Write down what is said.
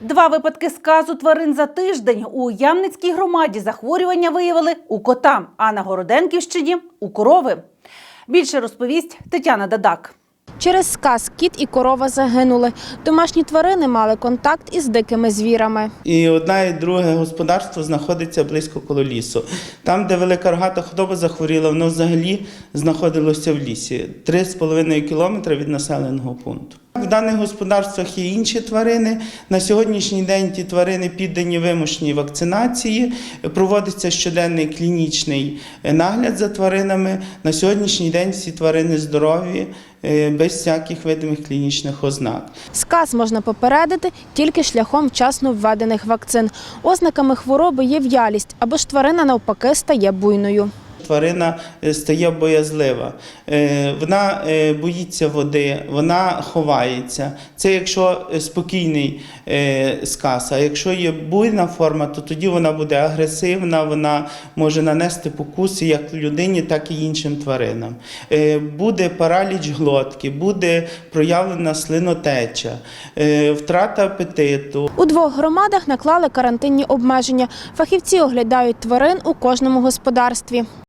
Два випадки сказу тварин за тиждень у Ямницькій громаді захворювання виявили у кота, а на Городенківщині у корови. Більше розповість Тетяна Дадак. Через сказ кіт і корова загинули. Домашні тварини мали контакт із дикими звірами. І одне і друге господарство знаходиться близько коло лісу. Там, де велика рогата худоба захворіла, воно взагалі знаходилося в лісі 3,5 кілометри від населеного пункту. Даних господарствах є інші тварини. На сьогоднішній день ті тварини піддані вимушеній вакцинації. Проводиться щоденний клінічний нагляд за тваринами. На сьогоднішній день всі тварини здорові, е, без всяких видимих клінічних ознак. Сказ можна попередити тільки шляхом вчасно введених вакцин. Ознаками хвороби є в'ялість або ж тварина навпаки стає буйною. Тварина е, стає боязлива, Е, вона е, боїться води, вона ховається. Це якщо спокійний сказ. А якщо є буйна форма, то тоді вона буде агресивна, вона може нанести покуси як людині, так і іншим тваринам. Буде параліч глотки, буде проявлена слинотеча, втрата апетиту, У двох громадах наклали карантинні обмеження. Фахівці оглядають тварин у кожному господарстві.